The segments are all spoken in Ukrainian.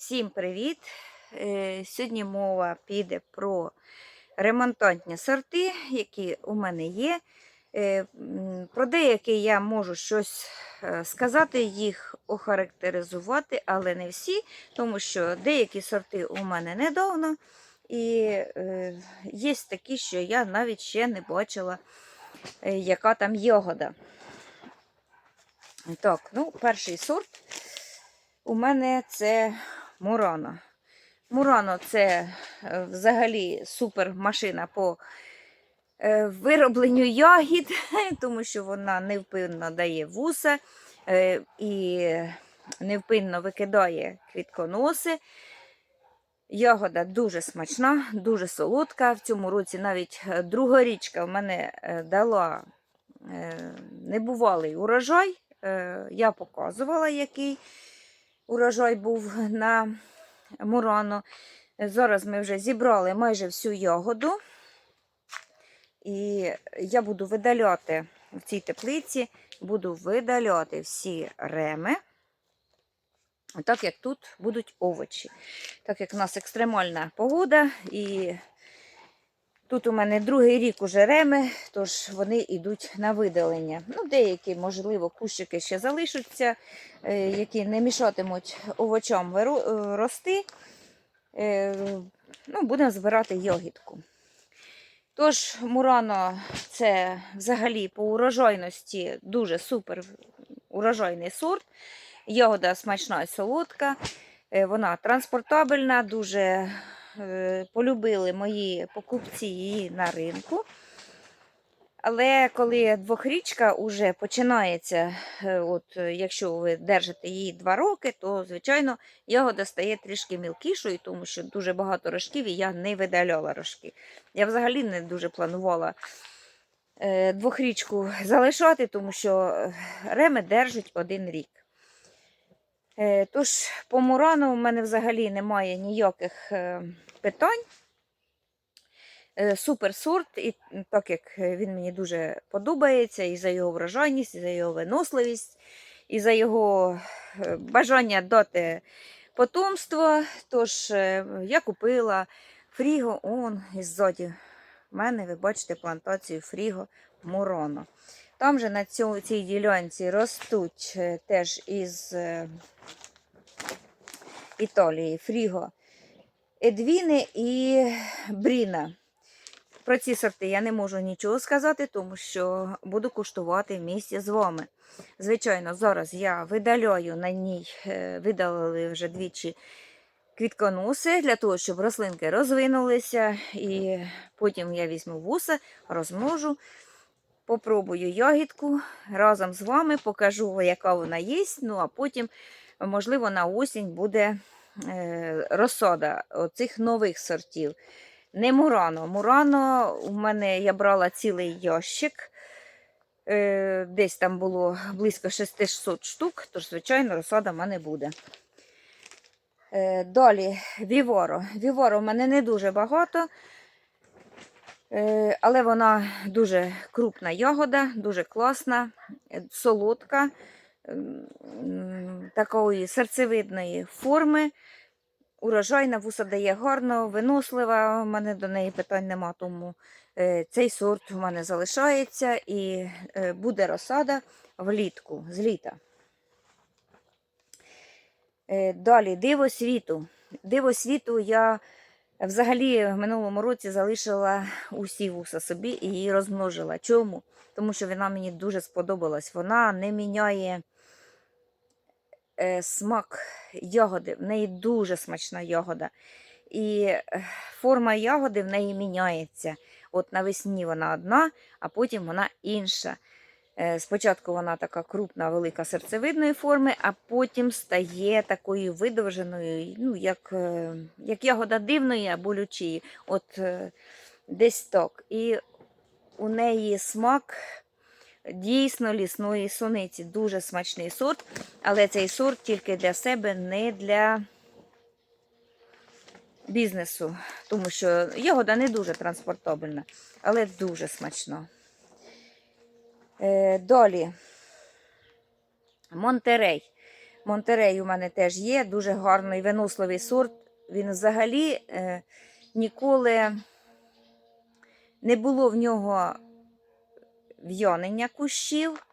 Всім привіт! Е, Сьогодні мова піде про ремонтантні сорти, які у мене є. Е, Про деякі я можу щось е, сказати, їх охарактеризувати, але не всі, тому що деякі сорти у мене недавно, і є такі, що я навіть ще не бачила, яка там ягода. Так, ну, перший сорт у мене це Мурано. Мурано це е, взагалі супер машина по е, виробленню ягід, тому що вона невпинно дає вуса е, і невпинно викидає квітконоси. Ягода дуже смачна, дуже солодка. В цьому році навіть друга річка в мене дала небувалий урожай. Я показувала, який урожай був на Мурано. Зараз ми вже зібрали майже всю ягоду. І я буду видаляти в цій теплиці, буду видаляти всі реми, так як тут будуть овочі. Так як у нас екстремальна погода, і тут у мене другий рік уже реми, тож вони йдуть на видалення. Ну, деякі, можливо, кущики ще залишаться, е, які не мішатимуть овочам е, рости. Е, Ну, будемо збирати йогітку. Тож, Мурано це взагалі по урожайності дуже супер урожайний сорт. Ягода смачна і солодка, вона транспортабельна, дуже полюбили мої покупці її на ринку. Але коли двохрічка вже починається, е, от, е, якщо ви держите її два роки, то, звичайно, ягода стає трішки мілкішою, тому що дуже багато рожків і я не видаляла рожки. Я взагалі не дуже планувала е, двохрічку залишати, тому що е, реми держать один рік. Е, Тож, по Мурану в мене взагалі немає ніяких е, питань. Е, Супер сорт, і так як він мені дуже подобається, і за його врожайність, і за його виносливість, і за його бажання дати потомство. Тож я купила фріго, он і ззаді в мене, ви бачите, плантацію фріго Муроно. Там же на цій ділянці ростуть теж із Італії фріго Едвіни і Бріна. Про ці сорти я не можу нічого сказати, тому що буду куштувати в з вами. Звичайно, зараз я видаляю на ній, е, видалили вже двічі квітконоси для того, щоб рослинки розвинулися. І потім я візьму вуса, розмножу, попробую ягідку разом з вами, покажу, яка вона є. Ну а потім, можливо, на осінь буде е, розсада оцих нових сортів. Не Мурано. Мурано у мене я брала цілий ящик. Е, Десь там було близько 600 штук, тож, звичайно, розсада в мене буде. Е, Далі Віворо. Віворо в мене не дуже багато, але вона дуже крупна ягода, дуже класна, солодка, такої серцевидної форми. Урожайна вуса дає гарно, винослива. У мене до неї питань нема, тому е, цей сорт у мене залишається і е, буде розсада влітку, з літа. Е, Далі диво світу. Диво світу я взагалі в минулому році залишила усі вуса собі і її розмножила. Чому? Тому що вона мені дуже сподобалась. Вона не міняє смак ягоди. В неї дуже смачна ягода. І е, форма ягоди в неї міняється. От навесні вона одна, а потім вона інша. Е, Спочатку вона така крупна, велика серцевидної форми, а потім стає такою видовженою, ну, як, е, як ягода дивної або лючії. От е, десь так. І у неї смак дійсно лісної суниці. Дуже смачний сорт, але цей сорт тільки для себе, не для бізнесу, тому що ягода не дуже транспортабельна, але дуже смачна. Е, Далі. Монтерей. Монтерей у мене теж є, дуже гарний виносливий сорт. Він взагалі е, ніколи не було в нього в'янення кущів.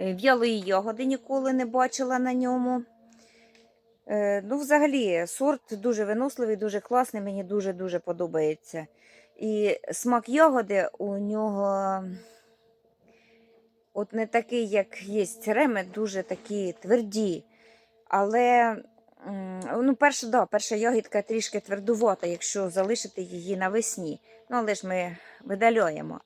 Е, В'ялої ягоди ніколи не бачила на ньому. Е, Ну, взагалі, сорт дуже виносливий, дуже класний, мені дуже-дуже подобається. І смак ягоди у нього от не такий, як є реми, дуже такі тверді. Але ну, перша, да, перша ягідка трішки твердувата, якщо залишити її навесні. Ну, але ж ми видаляємо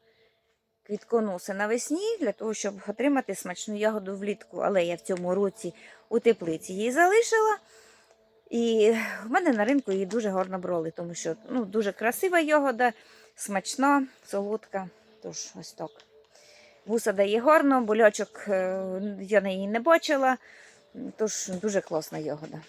квітконоси навесні для того, щоб отримати смачну ягоду влітку. Але я в цьому році у теплиці її залишила. І в мене на ринку її дуже гарно брали, тому що ну, дуже красива ягода, смачна, солодка. Тож ось так. Вуса дає гарно, болячок е, я на її не бачила. Тож дуже класна ягода.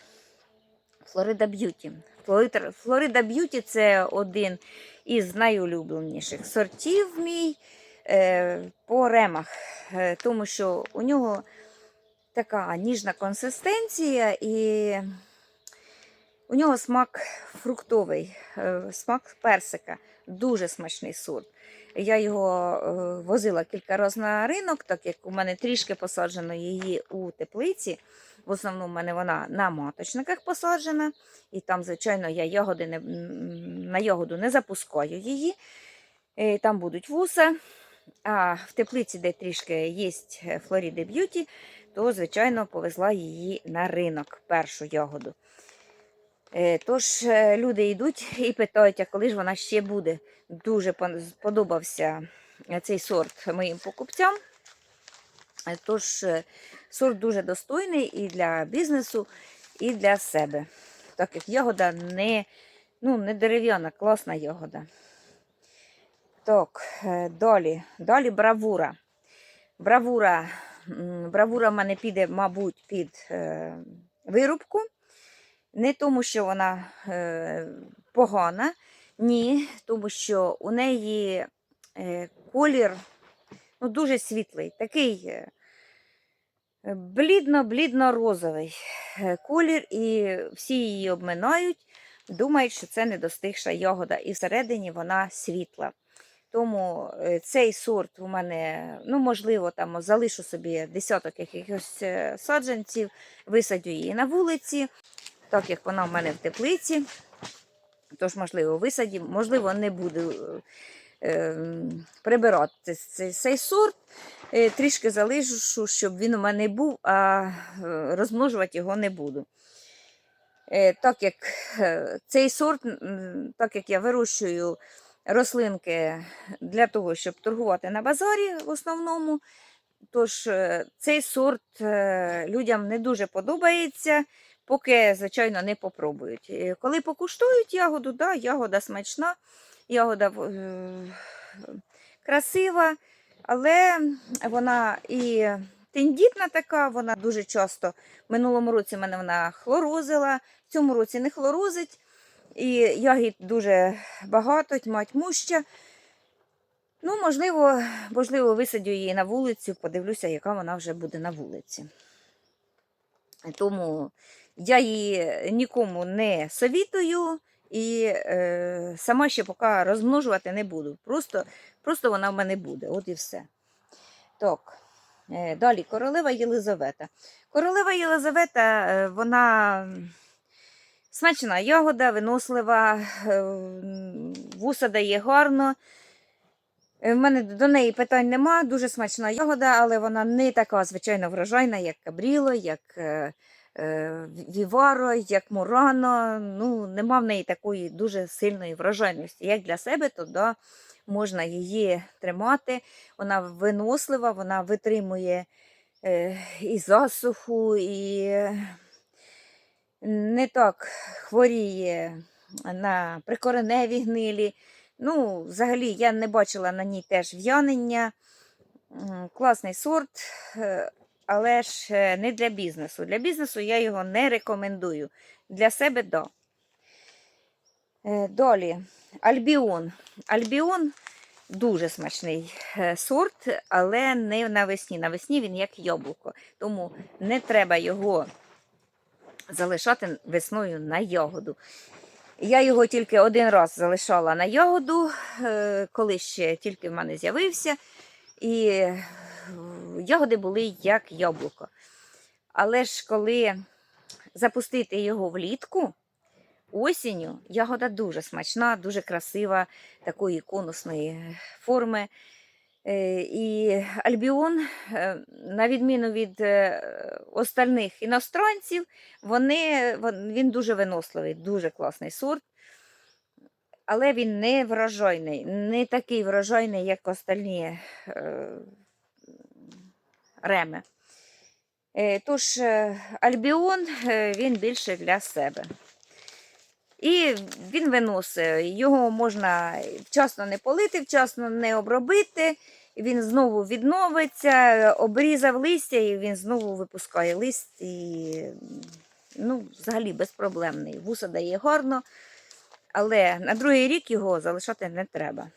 Флорида Б'юті. Флорида- Б'юті це один із найулюбленіших сортів мій по ремах, е, тому що у нього така ніжна консистенція і у нього смак фруктовий, е, смак персика. Дуже смачний сорт. Я його е, возила кілька разів на ринок, так як у мене трішки посаджено її у теплиці. В основному в мене вона на маточниках посаджена, і там, звичайно, я ягоди не, на ягоду не запускаю її. Е, Там будуть вуса. А в теплиці, де трішки є Флоріди Б'юті, то, звичайно, повезла її на ринок, першу ягоду. Е, Тож е, люди йдуть і питають, а коли ж вона ще буде. Дуже е, цей сорт моїм покупцям. Е, Тож е, сорт дуже достойний і для бізнесу, і для себе. Так як ягода не, ну, не дерев'яна, класна ягода. Так, е, далі, далі бравура. Бравура, бравура в мене піде, мабуть, під е, вирубку. Не тому, що вона е, погана, ні, тому що у неї е, колір ну, дуже світлий, такий е, блідно-блідно-розовий е, колір, і всі її обминають, думають, що це недостигша ягода, і всередині вона світла. Тому е, цей сорт у мене, ну, можливо, там залишу собі десяток якихось е, саджанців, висадю її на вулиці, так як вона в мене в теплиці. Тож, можливо, висадів, можливо, не буду е, е, прибирати цей, цей сорт. Е, трішки залишу, щоб він у мене був, а е, розмножувати його не буду. Е, так як е, цей сорт, так як я вирощую рослинки для того, щоб торгувати на базарі в основному. Тож е, цей сорт е, людям не дуже подобається, поки, звичайно, не попробують. Е, Коли покуштують ягоду, да, ягода смачна, ягода красива, але вона і тендітна така, вона дуже часто. В минулому році мене вона хлорозила, в цьому році не хлорозить. І ягід дуже багато, тьма тьмуща. Ну, можливо, можливо, висадю її на вулицю, подивлюся, яка вона вже буде на вулиці. Тому я її нікому не совітую і е, сама ще поки розмножувати не буду. Просто, просто вона в мене буде. От і все. Так, е, далі королева Єлизавета. Королева Єлизавета, е, вона смачна ягода, винослива, е, вуса дає гарно. Е, В мене до неї питань нема, дуже смачна ягода, але вона не така, звичайно, врожайна, як Кабріло, як е, е, Віваро, як Мурано. Ну, нема в неї такої дуже сильної врожайності. Як для себе, то да, можна її тримати. Вона винослива, вона витримує е, і засуху, і не так хворіє на прикореневі гнилі. Ну, взагалі, я не бачила на ній теж в'янення. Класний сорт, е, але ж не для бізнесу. Для бізнесу я його не рекомендую. Для себе да. Е, Далі, Альбіон. Альбіон дуже смачний е, сорт, але не навесні. Навесні він як яблуко. Тому не треба його залишати весною на ягоду. Я його тільки один раз залишала на ягоду, е, коли ще тільки в мене з'явився. І ягоди були як яблуко. Але ж коли запустити його влітку, осінню, ягода дуже смачна, дуже красива, такої конусної форми. І альбіон, е, на відміну від е, остальних іностранців, вони, він дуже виносливий, дуже класний сорт. Але він не врожайний, не такий врожайний, як остальні е, реми. Е, Тож альбіон він більше для себе. І він виносить. Його можна вчасно не полити, вчасно не обробити. Він знову відновиться, обрізав листя, і він знову випускає лист. І, ну, взагалі безпроблемний. Вуса дає гарно, але на другий рік його залишати не треба.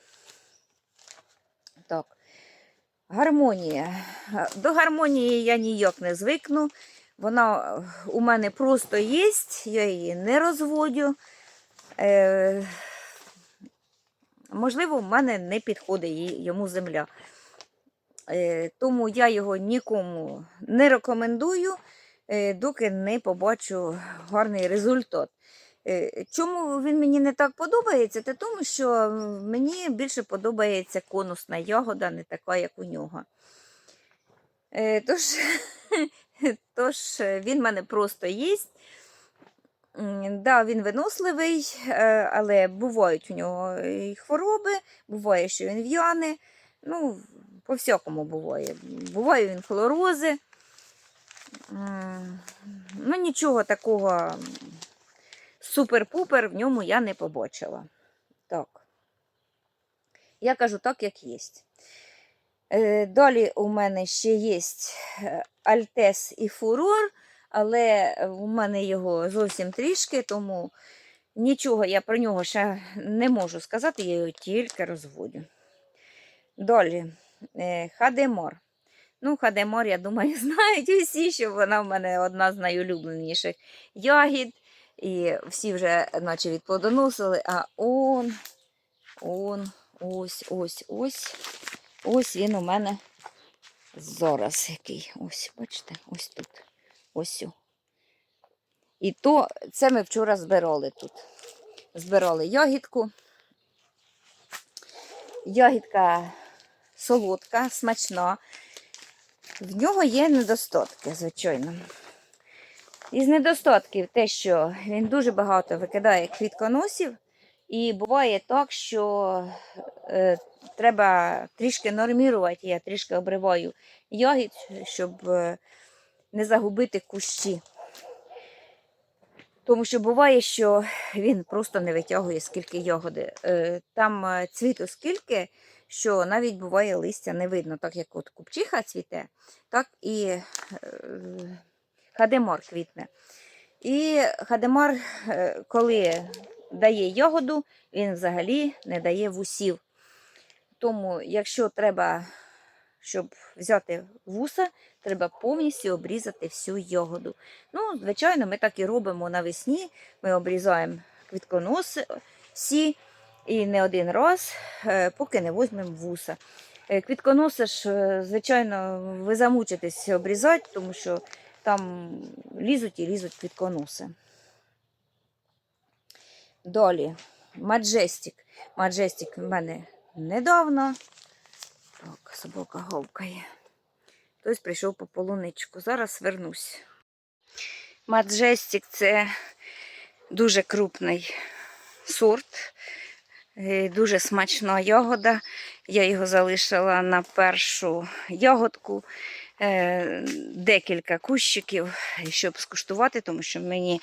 Так. Гармонія. До гармонії я ніяк не звикну. Вона у мене просто є, я її не розводю. Е, можливо, в мене не підходить йому земля. Е, тому я його нікому не рекомендую, е, доки не побачу гарний результат. Е, Чому він мені не так подобається? Це тому, що мені більше подобається конусна ягода, не така, як у нього. Е, Тож, тож е, він мене просто їсть. Да, він виносливий, е, але бувають у нього і хвороби, буває, що він в'яне. Ну, по всякому буває. Буває він хлорози. Ну, нічого такого супер-пупер в ньому я не побачила. Так. Я кажу так, як є. Е, Далі у мене ще є Альтес і Фурор, але у мене його зовсім трішки, тому нічого я про нього ще не можу сказати, я його тільки розводю. Далі е, Хадемор. Ну, Хадемор, я думаю, знають усі, що вона в мене одна з найулюбленіших ягід. І всі вже наче відплодоносили, а он, он, ось, ось, ось. Ось він у мене зараз який. Ось, бачите, ось тут. Ось. о. І то це ми вчора збирали тут. Збирали ягідку. Ягідка солодка, смачна. В нього є недостатки, звичайно. Із недостатків те, що він дуже багато викидає квітконосів, і буває так, що е, треба трішки нормірувати, я трішки обриваю ягід, щоб е, не загубити кущі. Тому що буває, що він просто не витягує скільки ягоди. Е, Там е, цвіту скільки, що навіть буває листя не видно, так як от купчиха цвіте, так і е, хадемар квітне. І хадемар, коли дає ягоду, він взагалі не дає вусів. Тому, якщо треба, щоб взяти вуса, треба повністю обрізати всю ягоду. Ну, звичайно, ми так і робимо навесні. Ми обрізаємо квітконоси всі і не один раз, е, поки не візьмемо вуса. Е, Квітконоси ж, е, звичайно, ви замучитесь обрізати, тому що там лізуть і лізуть квітконоси. Далі, Маджестік. Маджестік в мене недавно. Так, собака говкає. Хтось прийшов по полуничку. Зараз вернусь. Маджестік це дуже крупний сорт, е, дуже смачна ягода. Я його залишила на першу ягодку. е, Декілька кущиків, щоб скуштувати, тому що мені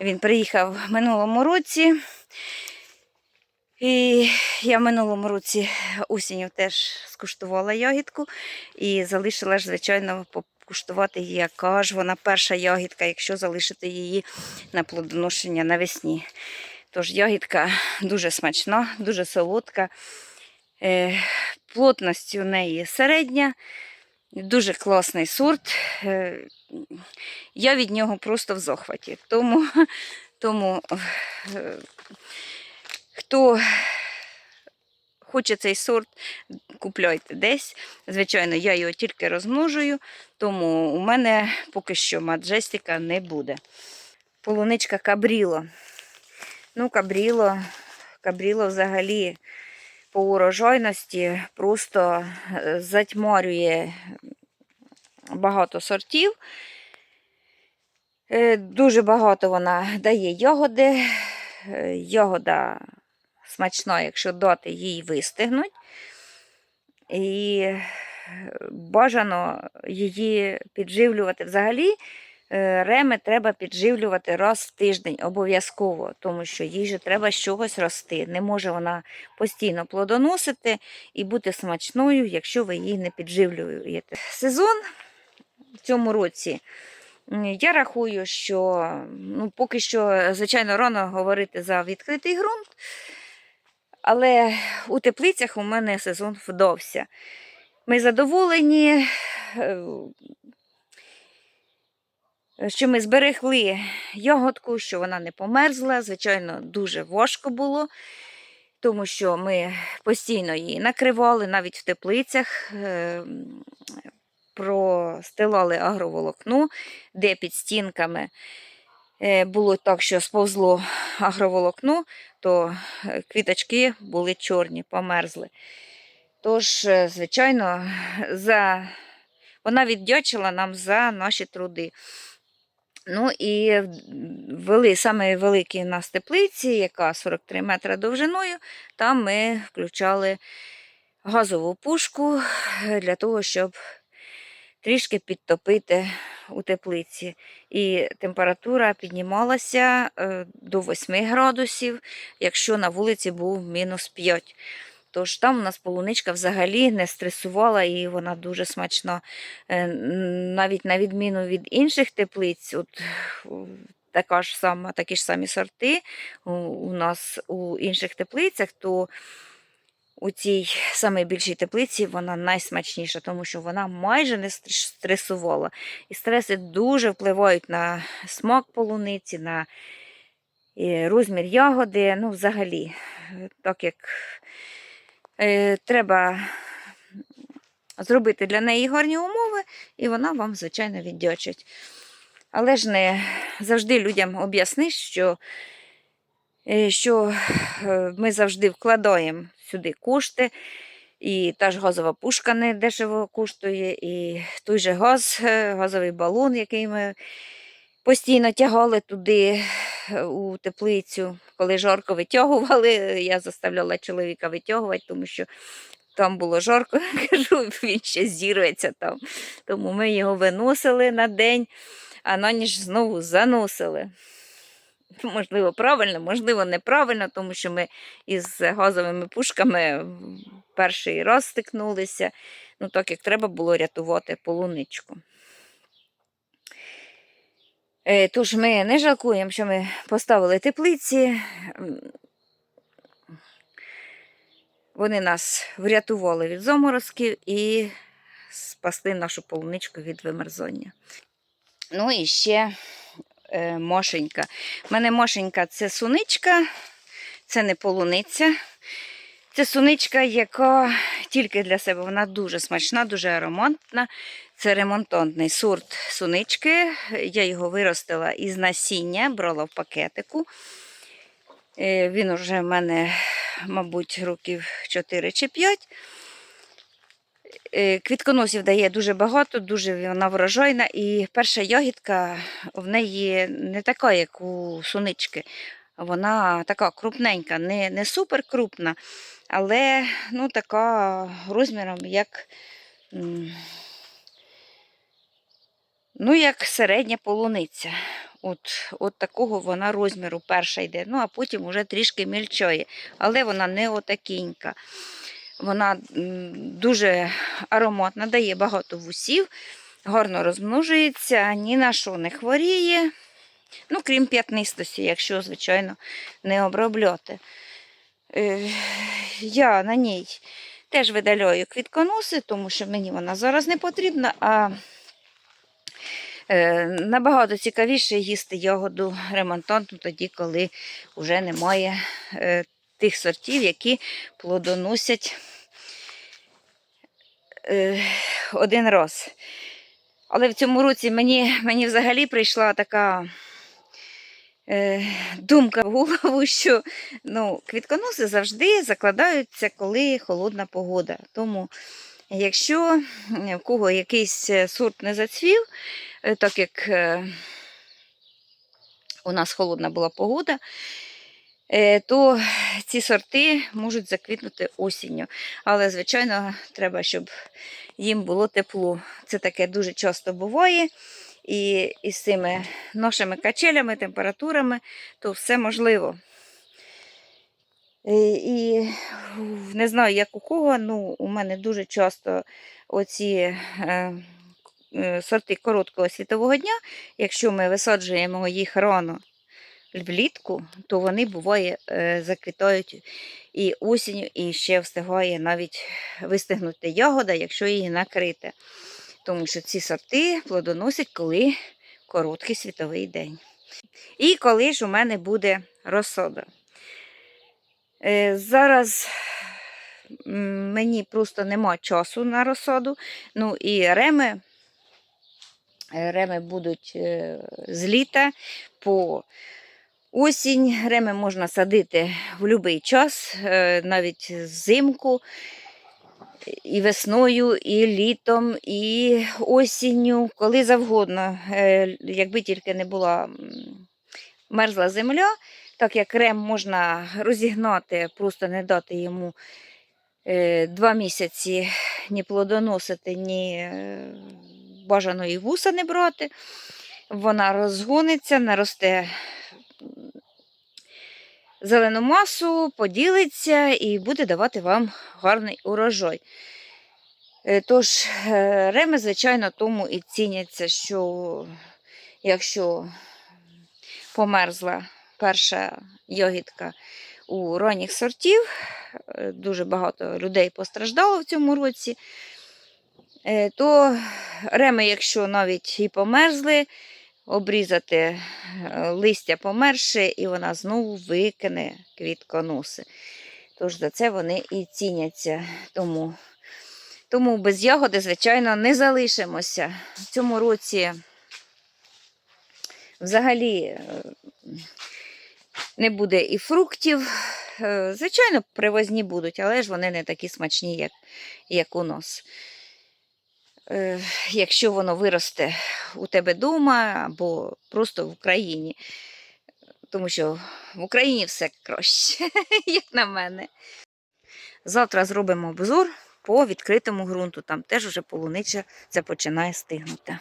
він приїхав минулому році. І я в минулому році осінню теж скуштувала ягідку і залишила ж, звичайно, покуштувати, її, яка ж вона перша ягідка, якщо залишити її на плодоношення навесні. Тож ягідка дуже смачна, дуже солодка. Е, Плотність у неї середня, дуже класний сорт. Е, Я від нього просто в захваті. Тому, тому е, хто хоче цей сорт, купляйте десь. Звичайно, я його тільки розмножую, тому у мене поки що маджестика не буде. Полуничка кабріло. Ну, кабріло, кабріло взагалі по урожайності просто е, затьмарює багато сортів. Е, Дуже багато вона дає ягоди. Е, Ягода смачна, якщо дати їй вистигнуть. І бажано її підживлювати. Взагалі, е, реми треба підживлювати раз в тиждень обов'язково, тому що їй же треба з чогось рости. Не може вона постійно плодоносити і бути смачною, якщо ви її не підживлюєте. Сезон в цьому році. Я рахую, що ну, поки що, звичайно, рано говорити за відкритий ґрунт, але у теплицях у мене сезон вдався. Ми задоволені, е, що ми зберегли ягодку, що вона не померзла. Звичайно, дуже важко було, тому що ми постійно її накривали, навіть в теплицях. е, Простилали агроволокно, де під стінками було так, що сповзло агроволокно, то е, квіточки були чорні, померзли. Тож, е, звичайно, за... вона віддячила нам за наші труди. Ну і вели, саме великі у нас теплиці, яка 43 метри довжиною, там ми включали газову пушку е, для того, щоб трішки підтопити у теплиці. І температура піднімалася е, до 8 градусів, якщо на вулиці був мінус 5. Тож там у нас полуничка взагалі не стресувала і вона дуже смачна. Е, Навіть на відміну від інших теплиць, от така ж сама, такі ж самі сорти у, у нас у інших теплицях, то у цій самій більшій теплиці вона найсмачніша, тому що вона майже не стресувала. І стреси дуже впливають на смак полуниці, на е, розмір ягоди. Ну, взагалі, так як е, треба зробити для неї гарні умови, і вона вам, звичайно, віддячить. Але ж не завжди людям об'ясниш, що, е, що е, ми завжди вкладаємо сюди кошти, і та ж газова пушка не дешево коштує, і той же газ, газовий балон, який ми постійно тягали туди е, у теплицю. Коли жарко витягували, я заставляла чоловіка витягувати, тому що там було жарко, кажу, він ще зірветься там. Тому ми його виносили на день, а на ніч знову заносили. Можливо, правильно, можливо, неправильно, тому що ми із газовими пушками перший раз стикнулися. Ну, так як треба було рятувати полуничку. Е, Тож ми не жалкуємо, що ми поставили теплиці. Вони нас врятували від заморозків і спасли нашу полуничку від вимерзання. Ну і ще мошенька. У мене мошенька це суничка, це не полуниця. Це суничка, яка тільки для себе вона дуже смачна, дуже ароматна. Це ремонтантний сорт сунички. Я його виростила із насіння, брала в пакетику. Е, Він уже в мене, мабуть, років 4 чи 5. Е, Квітконосів дає дуже багато, дуже вона врожайна. І перша ягідка в неї не така, як у сунички. Вона така крупненька, не, не супер крупна, але ну, така розміром, як, ну, як середня полуниця. От, от такого вона розміру перша йде. Ну, а потім вже трішки мільчає. Але вона не отакінька. Вона дуже ароматна, дає багато вусів, гарно розмножується, ні на що не хворіє. Ну, крім п'ятнистості, якщо, звичайно, не обробляти. Е, я на ній Теж видаляю квітконоси, тому що мені вона зараз не потрібна, а е, набагато цікавіше їсти ягоду ремонтантну тоді, коли вже немає е, тих сортів, які плодоносять е, один раз. Але в цьому році мені, мені взагалі прийшла така е, думка в голову, що ну, квітконоси завжди закладаються, коли холодна погода. Тому, якщо в кого якийсь е, сорт не зацвів, е, так як е, у нас холодна була погода, то ці сорти можуть заквітнути осінню. Але, звичайно, треба, щоб їм було тепло. Це таке дуже часто буває. І, і з цими нашими качелями, температурами, то все можливо. І, і не знаю, як у кого, ну, у мене дуже часто оці е, е, сорти короткого світового дня, якщо ми висаджуємо їх рано влітку, то вони буває е, заквітають і осінню, і ще встигає навіть вистигнути ягода, якщо її накрити. Тому що ці сорти плодоносять, коли короткий світовий день. І коли ж у мене буде розсода. Е, Зараз мені просто нема часу на розсаду. Ну і реми, е, реми будуть з літа по осінь. Реми можна садити в будь-який час, е, навіть взимку, і весною, і літом, і осінню, коли завгодно, Е, якби тільки не була мерзла земля, так як рем можна розігнати, просто не дати йому е, два місяці ні плодоносити, ні бажаної вуса не брати. Вона розгониться, наросте зелену масу, поділиться і буде давати вам гарний урожай. Е, Тож, е, реми, звичайно, тому і ціняться, що якщо померзла перша йогітка у ранніх сортів, е, дуже багато людей постраждало в цьому році, то реми, якщо навіть і померзли, обрізати е, листя померше, і вона знову викине квітконоси. Тож за це вони і ціняться. Тому, тому без ягоди, звичайно, не залишимося. В цьому році взагалі е, не буде і фруктів. Е, Звичайно, привозні будуть, але ж вони не такі смачні, як, як у нас. Е, Якщо воно виросте у тебе вдома або просто в Україні. Тому що в Україні все краще, як на мене. Завтра зробимо обзор по відкритому ґрунту. Там теж уже полунича це починає стигнути.